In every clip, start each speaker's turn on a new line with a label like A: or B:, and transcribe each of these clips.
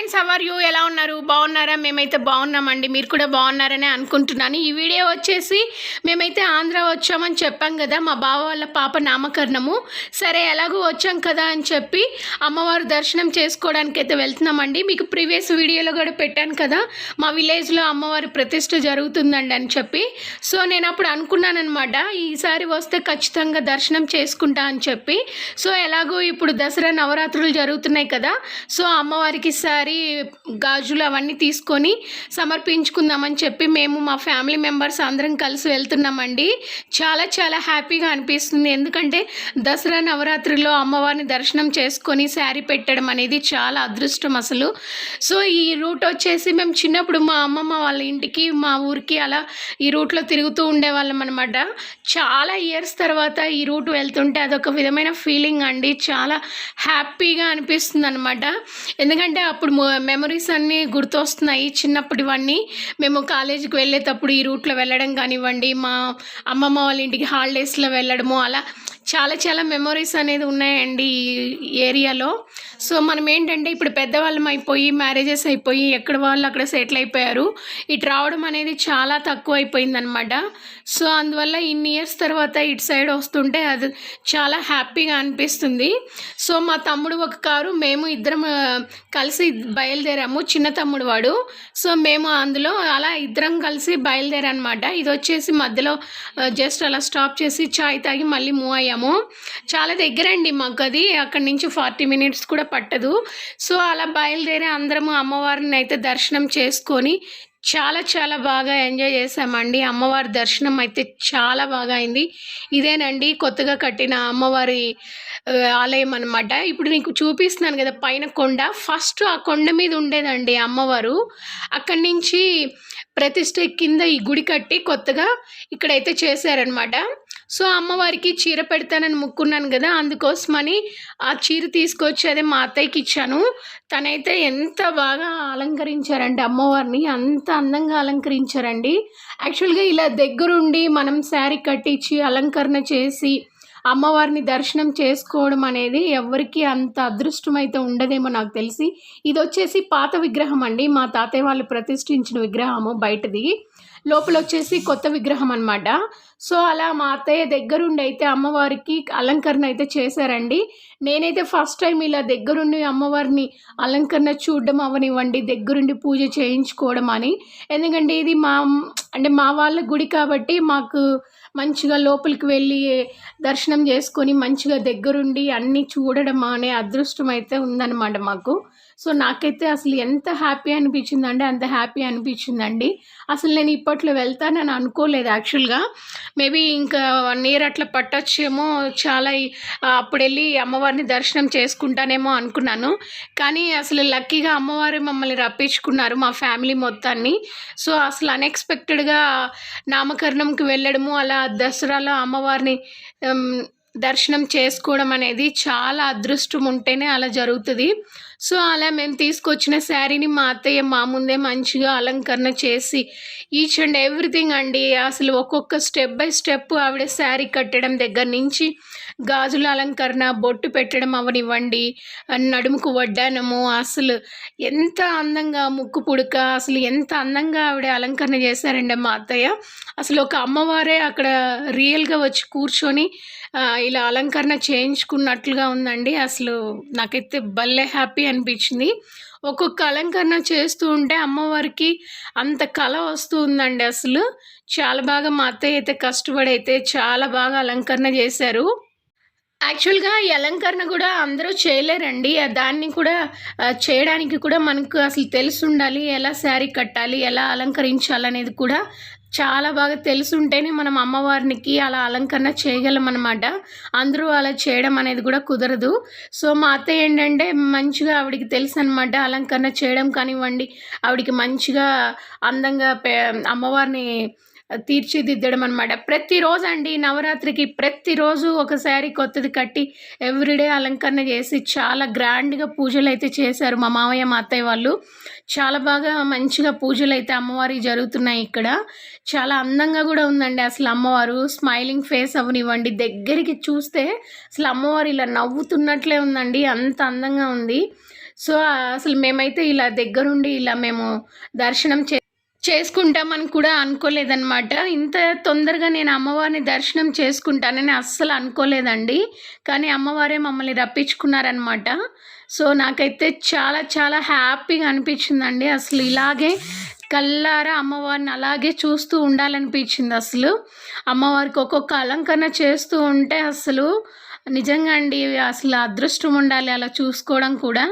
A: Friends hour you ఎలా ఉన్నారు? బాగున్నారా? మేమైతే బాగున్నామండి. మీరు కూడా బాగున్నారని అనుకుంటున్నాను. ఈ వీడియో వచ్చేసి మేమైతే ఆంధ్ర వచ్చామని చెప్పాం కదా మా బావ వాళ్ళ పాప నామకరణము. సరే ఎలాగో వచ్చాం కదా అని చెప్పి అమ్మవారు దర్శనం చేసుకోవడానికి అయితే వెళ్తున్నామండి. మీకు ప్రీవియస్ వీడియోలో కూడా పెట్టాను కదా మా విలేజ్లో అమ్మవారి ప్రతిష్ట జరుగుతుందండి అని చెప్పి. సో నేను అప్పుడు అనుకున్నాను అనమాట ఈసారి వస్తే ఖచ్చితంగా దర్శనం చేసుకుంటా అని చెప్పి. సో ఎలాగో ఇప్పుడు దసరా నవరాత్రులు జరుగుతున్నాయి కదా సో అమ్మవారికి సారీ గాజులు అవన్నీ తీసుకొని సమర్పించుకుందామని చెప్పి మేము మా ఫ్యామిలీ మెంబర్స్ అందరం కలిసి వెళ్తున్నామండి. చాలా చాలా హ్యాపీగా అనిపిస్తుంది. ఎందుకంటే దసరా నవరాత్రిలో అమ్మవారిని దర్శనం చేసుకొని శారీ పెట్టడం అనేది చాలా అదృష్టం అసలు. సో ఈ రూట్ వచ్చేసి మేము చిన్నప్పుడు మా అమ్మమ్మ వాళ్ళ ఇంటికి మా ఊరికి అలా ఈ రూట్లో తిరుగుతూ ఉండేవాళ్ళం అనమాట చాలా ఇయర్స్ తర్వాత ఈ రూట్ వెళ్తుంటే అదొక విధమైన ఫీలింగ్ అండి. చాలా హ్యాపీగా అనిపిస్తుంది అనమాట ఎందుకంటే అప్పుడు మెమరీస్ అన్నీ గుర్తొస్తున్నాయి చిన్నప్పటివన్నీ. మేము కాలేజీకి వెళ్ళేటప్పుడు ఈ రూట్లో వెళ్ళడం కానివ్వండి మా అమ్మమ్మ వాళ్ళ ఇంటికి హాలిడేస్లో వెళ్ళడము అలా చాలా చాలా మెమరీస్ అనేది ఉన్నాయండి ఈ ఏరియాలో. సో మనం ఏంటంటే ఇప్పుడు పెద్దవాళ్ళం అయిపోయి మ్యారేజెస్ అయిపోయి ఎక్కడ వాళ్ళు అక్కడ సెటిల్ అయిపోయారు. ఇటు రావడం అనేది చాలా తక్కువ అయిపోయిందనమాట సో అందువల్ల ఇన్ని ఇయర్స్ తర్వాత ఇటు సైడ్ వస్తుంటే అది చాలా హ్యాపీగా అనిపిస్తుంది. సో మా తమ్ముడు ఒక కారు మేము ఇద్దరం కలిసి బయలుదేరాము. చిన్న తమ్ముడు వాడు. సో మేము అందులో అలా ఇద్దరం కలిసి బయలుదేరనమాట ఇది వచ్చేసి మధ్యలో జస్ట్ అలా స్టాప్ చేసి చాయ్ తాగి మళ్ళీ మూవ్ అయ్యాము. చాలా దగ్గరండి మాకు అది అక్కడి నుంచి ఫార్టీ మినిట్స్ కూడా పట్టదు. సో అలా బయలుదేరి అందరము అమ్మవారిని అయితే దర్శనం చేసుకొని చాలా చాలా బాగా ఎంజాయ్ చేసామండి. అమ్మవారి దర్శనం అయితే చాలా బాగా అయింది. ఇదేనండి కొత్తగా కట్టిన అమ్మవారి ఆలయం అనమాట ఇప్పుడు నీకు చూపిస్తున్నాను కదా పైన కొండ. ఫస్ట్ ఆ కొండ మీద ఉండేదండి అమ్మవారు. అక్కడి నుంచి ప్రతిష్ట కింద ఈ గుడి కట్టి కొత్తగా ఇక్కడైతే చేశారనమాట సో అమ్మవారికి చీర పెడతానని ముక్కున్నాను కదా అందుకోసమని ఆ చీర తీసుకొచ్చి అదే మా అత్తయ్యకి ఇచ్చాను. తనైతే ఎంత బాగా అలంకరించారండి అమ్మవారిని అంత అందంగా అలంకరించారండి. యాక్చువల్గా ఇలా దగ్గరుండి మనం శారీ కట్టించి అలంకరణ చేసి అమ్మవారిని దర్శనం చేసుకోవడం అనేది ఎవరికి అంత అదృష్టం అయితే ఉండదేమో నాకు తెలిసి. ఇది వచ్చేసి పాత విగ్రహం అండి. మా తాతయ్య వాళ్ళు ప్రతిష్ఠించిన విగ్రహము బయటది. లోపల వచ్చేసి కొత్త విగ్రహం అనమాట సో అలా మా అత్తయ్య దగ్గరుండి అయితే అమ్మవారికి అలంకరణ అయితే చేశారండి. నేనైతే ఫస్ట్ టైం ఇలా దగ్గరుండి అమ్మవారిని అలంకరణ చూడడం అవనివ్వండి దగ్గరుండి పూజ చేయించుకోవడం అని. ఎందుకంటే ఇది మా అంటే మా వాళ్ళ గుడి కాబట్టి మాకు మంచిగా లోపలికి వెళ్ళి దర్శనం చేసుకొని మంచిగా దగ్గరుండి అన్నీ చూడడం అనే అదృష్టం అయితే ఉందన్నమాట మాకు. సో నాకైతే అసలు ఎంత హ్యాపీ అనిపించిందంటే అంత హ్యాపీ అనిపించిందండి. అసలు నేను ఇప్పట్లో వెళ్తానని అనుకోలేదు యాక్చువల్గా. మేబీ ఇంకా వన్ ఇయర్ అట్లా పట్టొచ్చేమో చాలా అప్పుడు వెళ్ళి అమ్మవారిని దర్శనం చేసుకుంటానేమో అనుకున్నాను. కానీ అసలు లక్కీగా అమ్మవారు మమ్మల్ని రప్పించుకున్నారు మా ఫ్యామిలీ మొత్తాన్ని. సో అసలు అన్ఎక్స్పెక్టెడ్గా నామకరణంకి వెళ్ళడము అలా దసరాలో అమ్మవారిని దర్శనం చేసుకోవడం అనేది చాలా అదృష్టం ఉంటేనే అలా జరుగుతుంది. సో అలా మేము తీసుకొచ్చిన శారీని మా అత్తయ్య మా ముందే మంచిగా అలంకరణ చేసి ఈచ్ అండ్ ఎవ్రీథింగ్ అండి. అసలు ఒక్కొక్క స్టెప్ బై స్టెప్ ఆవిడ శారీ కట్టడం దగ్గర నుంచి గాజుల అలంకరణ బొట్టు పెట్టడం అవనివ్వండి నడుముకు వడ్డానము అసలు ఎంత అందంగా ముక్కు పుడక అసలు ఎంత అందంగా ఆవిడ అలంకరణ చేశారండి మా అత్తయ్య. అసలు ఒక అమ్మవారే అక్కడ రియల్గా వచ్చి కూర్చొని ఇలా అలంకరణ చేయించుకున్నట్లుగా ఉందండి. అసలు నాకైతే భలే హ్యాపీ అనిపించింది. ఒక్కొక్క అలంకరణ చేస్తూ ఉంటే అమ్మవారికి అంత కళ వస్తూ ఉందండి అసలు. చాలా బాగా మా అత్తయ్య అయితే కష్టపడి అయితే చాలా బాగా అలంకరణ చేశారు. యాక్చువల్గా ఈ అలంకరణ కూడా అందరూ చేయలేరండి. దాన్ని కూడా చేయడానికి కూడా మనకు అసలు తెలిసి ఉండాలి. ఎలా శారీ కట్టాలి ఎలా అలంకరించాలనేది కూడా చాలా బాగా తెలుసుంటేనే ఉంటేనే మనం అమ్మవారికి అలా అలంకరణ చేయగలం అనమాట అందరూ అలా చేయడం అనేది కూడా కుదరదు. సో మా అత్తయ్య ఏంటంటే మంచిగా ఆవిడికి తెలుసు అనమాట అలంకరణ చేయడం కానివ్వండి ఆవిడకి మంచిగా అందంగా పే అమ్మవారిని తీర్చిదిద్దడం అనమాట ప్రతిరోజు అండి నవరాత్రికి ప్రతిరోజు ఒక శారీ కొత్తది కట్టి ఎవ్రీడే అలంకరణ చేసి చాలా గ్రాండ్గా పూజలు అయితే చేశారు మా మామయ్య మా అత్తయ్య వాళ్ళు. చాలా బాగా మంచిగా పూజలు అయితే అమ్మవారి జరుగుతున్నాయి ఇక్కడ. చాలా అందంగా కూడా ఉందండి అసలు అమ్మవారు. స్మైలింగ్ ఫేస్ అవనివ్వండి దగ్గరికి చూస్తే అసలు అమ్మవారు ఇలా నవ్వుతున్నట్లే ఉందండి. అంత అందంగా ఉంది. సో అసలు మేమైతే ఇలా దగ్గరుండి ఇలా మేము దర్శనం చే చేసుకుంటామని కూడా అనుకోలేదన్నమాట. ఇంత తొందరగా నేను అమ్మవారిని దర్శనం చేసుకుంటానని అస్సలు అనుకోలేదండి. కానీ అమ్మవారే మమ్మల్ని రప్పించుకున్నారనమాట సో నాకైతే చాలా చాలా హ్యాపీగా అనిపించిందండి. అసలు ఇలాగే కల్లారా అమ్మవారిని అలాగే చూస్తూ ఉండాలనిపించింది అసలు. అమ్మవారికి ఒక్కొక్క అలంకరణ చేస్తూ ఉంటే అసలు నిజంగా అండి అసలు అదృష్టం ఉండాలి అలా చూసుకోవడం కూడా.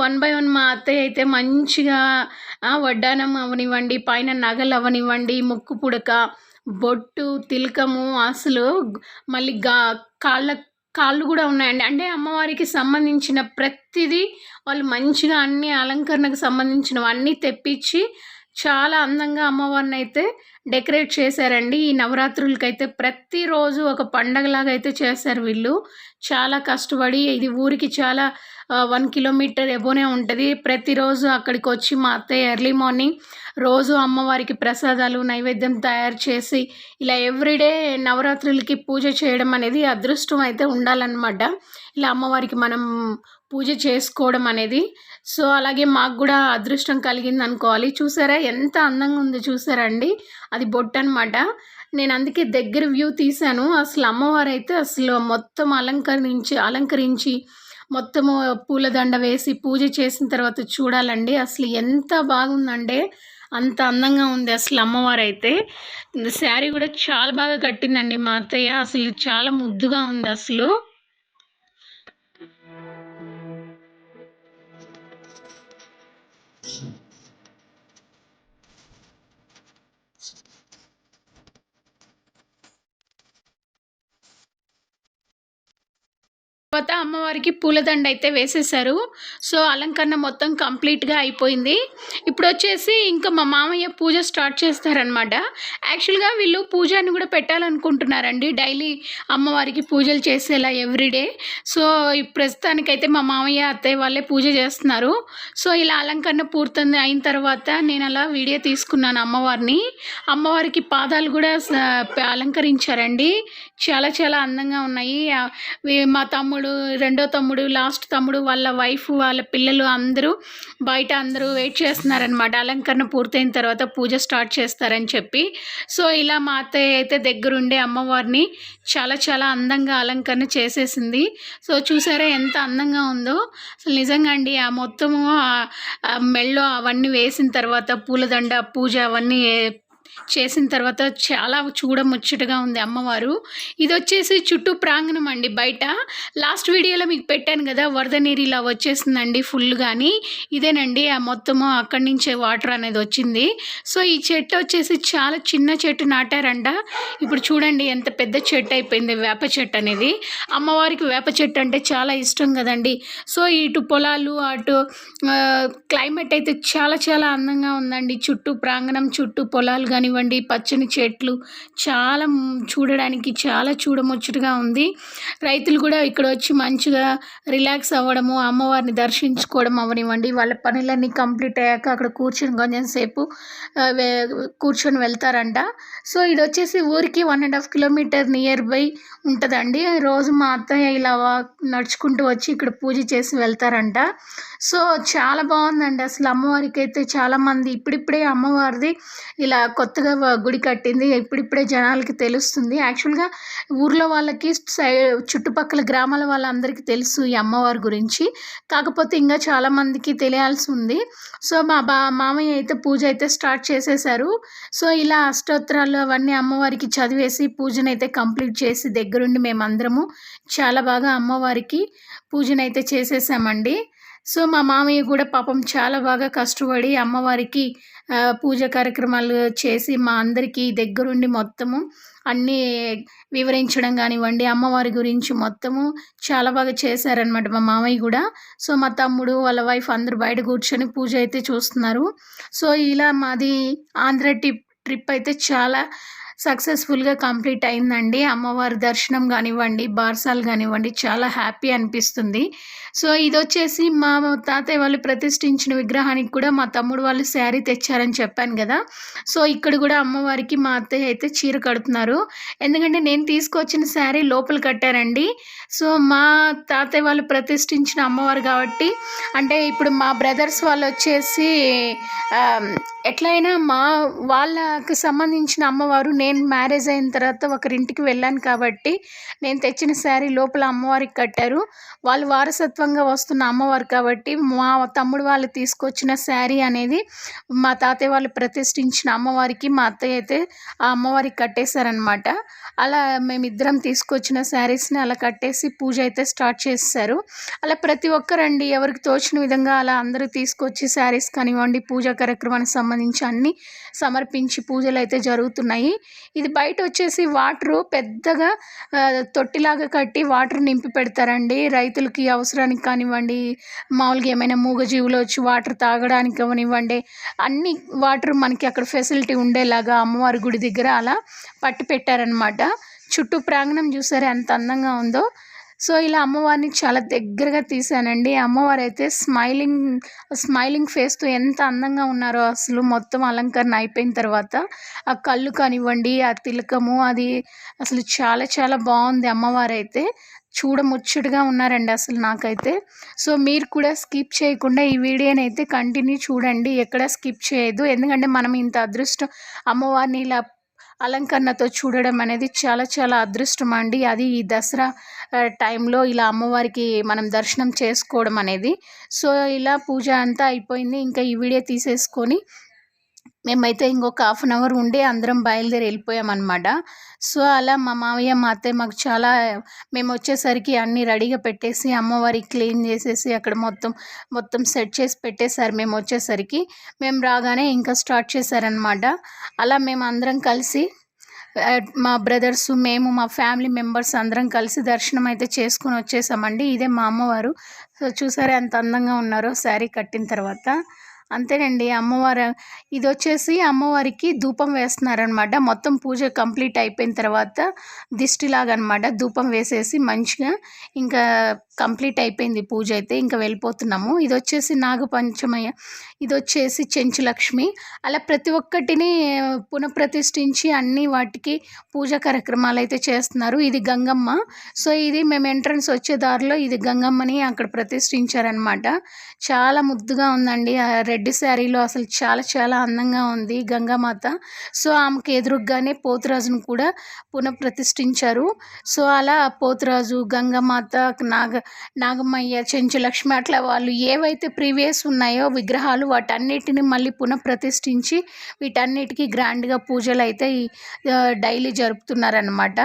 A: వన్ బై వన్ మా అత్తయ్య అయితే మంచిగా వడ్డానం అవనివ్వండి పైన నగలు అవనివ్వండి ముక్కు పుడక బొట్టు తిలకము అసలు మళ్ళీ గా కాళ్ళ కాళ్ళు కూడా ఉన్నాయండి. అంటే అమ్మవారికి సంబంధించిన ప్రతిదీ వాళ్ళు మంచిగా అన్ని అలంకరణకు సంబంధించినవన్నీ తెప్పించి చాలా అందంగా అమ్మవారిని అయితే డెకరేట్ చేశారండి. ఈ నవరాత్రులకైతే ప్రతిరోజు ఒక పండగలాగా అయితే చేశారు వీళ్ళు. చాలా కష్టపడి ఇది ఊరికి చాలా వన్ కిలోమీటర్ ఎబోనే ఉంటుంది. ప్రతిరోజు అక్కడికి వచ్చి మా అత్తయ్య ఎర్లీ మార్నింగ్ రోజు అమ్మవారికి ప్రసాదాలు నైవేద్యం తయారు చేసి ఇలా ఎవ్రీడే నవరాత్రులకి పూజ చేయడం అనేది అదృష్టం అయితే ఉండాలన్నమాట. ఇలా అమ్మవారికి మనం పూజ చేసుకోవడం అనేది. సో అలాగే మాకు కూడా అదృష్టం కలిగింది అనుకోవాలి చూసారా? ఎంత అందంగా ఉందో చూసారా అండి అది బొట్టు అనమాట నేను అందుకే దగ్గర వ్యూ తీశాను. అసలు అమ్మవారు అయితే అసలు మొత్తం అలంకరించి అలంకరించి మొత్తము పూలదండ వేసి పూజ చేసిన తర్వాత చూడాలండి. అసలు ఎంత బాగుందంటే అంత అందంగా ఉంది అసలు అమ్మవారు అయితే శారీ కూడా చాలా బాగా కట్టిందండి మా అత్తయ్య. అసలు చాలా ముద్దుగా ఉంది అసలు. తర్వాత అమ్మవారికి పూలదండ అయితే వేసేసారు సో అలంకరణ మొత్తం కంప్లీట్గా అయిపోయింది. ఇప్పుడు వచ్చేసి ఇంకా మా మామయ్య పూజ స్టార్ట్ చేస్తారనమాట యాక్చువల్గా వీళ్ళు పూజని కూడా పెట్టాలనుకుంటున్నారండి. డైలీ అమ్మవారికి పూజలు చేసేలా ఎవ్రీడే. సో ప్రస్తుతానికైతే మా మామయ్య అత్తయ్య వాళ్ళే పూజ చేస్తున్నారు. సో ఇలా అలంకరణ పూర్తుంది అయిన తర్వాత నేను అలా వీడియో తీసుకున్నాను అమ్మవారిని. అమ్మవారికి పాదాలు కూడా అలంకరించారండి. చాలా చాలా అందంగా ఉన్నాయి. మా తమ్ముడు రెండో తమ్ముడు లాస్ట్ తమ్ముడు వాళ్ళ వైఫ్ వాళ్ళ పిల్లలు అందరూ బయట అందరూ వెయిట్ చేస్తున్నారనమాట అలంకరణ పూర్తయిన తర్వాత పూజ స్టార్ట్ చేస్తారని చెప్పి. సో ఇలా మా అత్తయ్య అయితే దగ్గరుండే అమ్మవారిని చాలా చాలా అందంగా అలంకరణ చేసేసింది. సో చూసారా ఎంత అందంగా ఉందో. అసలు నిజంగా అండి ఆ మొత్తము మెళ్ళో అవన్నీ వేసిన తర్వాత పూలదండ పూజ అవన్నీ చేసిన తర్వాత చాలా చూడముచ్చటగా ఉంది అమ్మవారు. ఇది వచ్చేసి చుట్టూ ప్రాంగణం అండి బయట. లాస్ట్ వీడియోలో మీకు పెట్టాను కదా వరద నీరు ఇలా వచ్చేసిందండి ఫుల్ కానీ ఇదేనండి ఆ మొత్తము అక్కడి నుంచే వాటర్ అనేది వచ్చింది. సో ఈ చెట్టు వచ్చేసి చాలా చిన్న చెట్టు నాటారంట. ఇప్పుడు చూడండి ఎంత పెద్ద చెట్టు అయిపోయింది వేప చెట్టు అనేది. అమ్మవారికి వేప చెట్టు అంటే చాలా ఇష్టం కదండి. సో ఇటు పొలాలు అటు క్లైమేట్ అయితే చాలా చాలా అందంగా ఉందండి. చుట్టూ ప్రాంగణం చుట్టూ పొలాలు కానీ కానివ్వండి పచ్చని చెట్లు చాలా చూడడానికి చాలా చూడముచ్చటగా ఉంది. రైతులు కూడా ఇక్కడ వచ్చి మంచిగా రిలాక్స్ అవ్వడము అమ్మవారిని దర్శించుకోవడం అవనివ్వండి. వాళ్ళ పనులన్నీ కంప్లీట్ అయ్యాక అక్కడ కూర్చొని కొంచెం సేపు కూర్చొని వెళ్తారంట. సో ఇది వచ్చేసి ఊరికి one and half kilometre near by ఉంటుందండి. రోజు మా అత్తయ్య ఇలా నడుచుకుంటూ వచ్చి ఇక్కడ పూజ చేసి వెళ్తారంట. సో చాలా బాగుందండి. అసలు అమ్మవారికి అయితే చాలామంది ఇప్పుడిప్పుడే అమ్మవారిది ఇలా కొత్త కొత్తగా గుడి కట్టింది. ఇప్పుడిప్పుడే జనాలకి తెలుస్తుంది. యాక్చువల్గా ఊర్లో వాళ్ళకి సై చుట్టుపక్కల గ్రామాల వాళ్ళందరికీ తెలుసు ఈ అమ్మవారి గురించి. కాకపోతే ఇంకా చాలామందికి తెలియాల్సి ఉంది. సో మా బా మామయ్య అయితే పూజ అయితే స్టార్ట్ చేసేసారు. సో ఇలా అష్టోత్తరాలు అవన్నీ అమ్మవారికి చదివేసి పూజనైతే కంప్లీట్ చేసి దగ్గరుండి మేమందరము చాలా బాగా అమ్మవారికి పూజనైతే చేసేసామండి. సో మా మామయ్య కూడా పాపం చాలా బాగా కష్టపడి అమ్మవారికి పూజ కార్యక్రమాలు చేసి మా అందరికీ దగ్గరుండి మొత్తము అన్నీ వివరించడం కానివ్వండి అమ్మవారి గురించి మొత్తము చాలా బాగా చేశారనమాట మా మామయ్య కూడా. సో మా తమ్ముడు వాళ్ళ వైఫ్ అందరూ బయట కూర్చొని పూజ అయితే చూస్తున్నారు. సో ఇలా మాది ఆంధ్ర ట్రిప్ ట్రిప్ అయితే చాలా సక్సెస్ఫుల్గా కంప్లీట్ అయిందండి. అమ్మవారి దర్శనం కానివ్వండి బార్సాలు కానివ్వండి చాలా హ్యాపీ అనిపిస్తుంది. సో ఇది వచ్చేసి మా తాతయ్య వాళ్ళు ప్రతిష్ఠించిన విగ్రహానికి కూడా మా తమ్ముడు వాళ్ళు శారీ తెచ్చారని చెప్పాను కదా! సో ఇక్కడ కూడా అమ్మవారికి మా అత్తయ్య అయితే చీర కడుతున్నారు. ఎందుకంటే నేను తీసుకొచ్చిన శారీ లోపల కట్టారండి. సో మా తాతయ్య వాళ్ళు ప్రతిష్ఠించిన అమ్మవారు కాబట్టి అంటే ఇప్పుడు మా బ్రదర్స్ వాళ్ళు వచ్చేసి ఎట్లయినా మా వాళ్ళకు సంబంధించిన అమ్మవారు నేను మ్యారేజ్ అయిన తర్వాత ఒకరింటికి వెళ్ళాను కాబట్టి నేను తెచ్చిన శారీ లోపల అమ్మవారికి కట్టారు. వాళ్ళు వారసత్వంగా వస్తున్న అమ్మవారు కాబట్టి మా తమ్ముడు వాళ్ళు తీసుకొచ్చిన శారీ అనేది మా తాతయ్య వాళ్ళు ప్రతిష్ఠించిన అమ్మవారికి మా అత్తయ్య అయితే ఆ అమ్మవారికి కట్టేశారనమాట అలా మేమిద్దరం తీసుకొచ్చిన శారీస్ని అలా కట్టేసి పూజ అయితే స్టార్ట్ చేస్తారు అలా ప్రతి ఒక్కరండి ఎవరికి తోచిన విధంగా అలా అందరూ తీసుకొచ్చి శారీస్ కానివ్వండి పూజా కార్యక్రమానికి సంబంధించి అన్నీ సమర్పించి పూజలు అయితే జరుగుతున్నాయి. ఇది బయట వచ్చేసి వాటరు పెద్దగా తొట్టిలాగా కట్టి వాటర్ నింపి పెడతారండి. రైతులకి అవసరానికి కానివ్వండి మామూలుగా ఏమైనా మూగజీవులు వచ్చి వాటర్ తాగడానికి కానివ్వండి అన్ని వాటర్ మనకి అక్కడ ఫెసిలిటీ ఉండేలాగా అమ్మవారి గుడి దగ్గర అలా పట్టి పెట్టారనమాట చుట్టూ ప్రాంగణం చూసారే ఎంత అందంగా ఉందో. సో ఇలా అమ్మవారిని చాలా దగ్గరగా తీశానండి. అమ్మవారు అయితే స్మైలింగ్ స్మైలింగ్ ఫేస్తో ఎంత అందంగా ఉన్నారో అసలు మొత్తం అలంకరణ అయిపోయిన తర్వాత ఆ కళ్ళు కానివ్వండి ఆ తిలకము అది అసలు చాలా చాలా బాగుంది అమ్మవారు అయితే చూడముచ్చటగా ఉన్నారండి అసలు నాకైతే. సో మీరు కూడా స్కిప్ చేయకుండా ఈ వీడియోని అయితే కంటిన్యూ చూడండి. ఎక్కడ స్కిప్ చేయదు ఎందుకంటే మనం ఇంత అదృష్టం అమ్మవారిని ఇలా అలంకరణతో చూడడం అనేది చాలా చాలా అదృష్టం అండి. అది ఈ దసరా టైంలో ఇలా అమ్మవారికి మనం దర్శనం చేసుకోవడం అనేది. సో ఇలా పూజ అంతా అయిపోయింది. ఇంకా ఈ వీడియో తీసేసుకొని మేమైతే ఇంకొక హాఫ్ అన్ అవర్ ఉండి అందరం బయలుదేరి వెళ్ళిపోయామన్నమాట. సో అలా మా మామయ్య మా అత్తయ్య మాకు చాలా మేము వచ్చేసరికి అన్నీ రెడీగా పెట్టేసి అమ్మవారికి క్లీన్ చేసేసి అక్కడ మొత్తం మొత్తం సెట్ చేసి పెట్టేశారు మేము వచ్చేసరికి. మేము రాగానే ఇంకా స్టార్ట్ చేశారనమాట అలా మేము అందరం కలిసి మా బ్రదర్స్ మేము మా ఫ్యామిలీ మెంబర్స్ అందరం కలిసి దర్శనం అయితే చేసుకుని వచ్చేసామండి. ఇదే మా అమ్మవారు. సో చూసారా ఎంత అందంగా ఉన్నారో శారీ కట్టిన తర్వాత. అంతేనండి. అమ్మవారు ఇది వచ్చేసి అమ్మవారికి ధూపం వేస్తున్నారనమాట. మొత్తం పూజ కంప్లీట్ అయిపోయిన తర్వాత దిష్టిలాగా అనమాట ధూపం వేసేసి మంచిగా ఇంకా కంప్లీట్ అయిపోయింది పూజ అయితే ఇంకా వెళ్ళిపోతున్నాము. ఇది వచ్చేసి నాగపంచమయ్య ఇది వచ్చేసి చెంచులక్ష్మి. అలా ప్రతి ఒక్కటిని పునఃప్రతిష్ఠించి అన్ని వాటికి పూజ కార్యక్రమాలు అయితే చేస్తున్నారు. ఇది గంగమ్మ. సో ఇది మేము ఎంట్రన్స్ వచ్చే దారిలో ఇది గంగమ్మని అక్కడ ప్రతిష్ఠించారనమాట చాలా ముద్దుగా ఉందండి. ఆ రెడ్ శారీలో అసలు చాలా చాలా అందంగా ఉంది గంగామాత. సో ఆమెకి ఎదురుగానే పోతురాజును కూడా పునఃప్రతిష్ఠించారు. సో అలా పోతురాజు గంగమాత నాగ నాగమయ్య చెంచులక్ష్మి అట్లా వాళ్ళు ఏవైతే ప్రీవియస్ ఉన్నాయో విగ్రహాలు వాటన్నిటిని మళ్ళీ పునఃప్రతిష్ఠించి వీటన్నిటికీ గ్రాండ్గా పూజలు అయితే డైలీ జరుపుతున్నారనమాట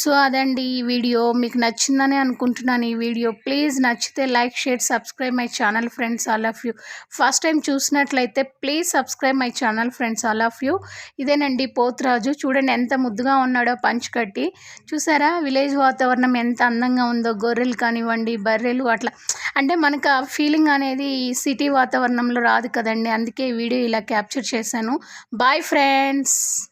A: సో అదండి ఈ వీడియో. మీకు నచ్చిందని అనుకుంటున్నాను ఈ వీడియో. ప్లీజ్ నచ్చితే like share subscribe my channel friends all of you. First time చూసినట్లయితే please subscribe my channel friends all of you. ఇదేనండి పోతురాజు. చూడండి ఎంత ముద్దుగా ఉన్నాడో పంచుకట్టి చూసారా? విలేజ్ వాతావరణం ఎంత అందంగా ఉందో గొర్రెలు కానివ్వండి బర్రెలు అట్లా. అంటే మనకు ఆ ఫీలింగ్ అనేది ఈ సిటీ వాతావరణంలో రాదు కదండి. అందుకే వీడియో ఇలా క్యాప్చర్ చేశాను. Bye friends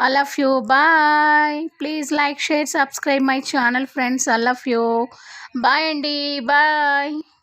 A: I love you bye please like share subscribe my channel friends I love you bye అండి. బాయ్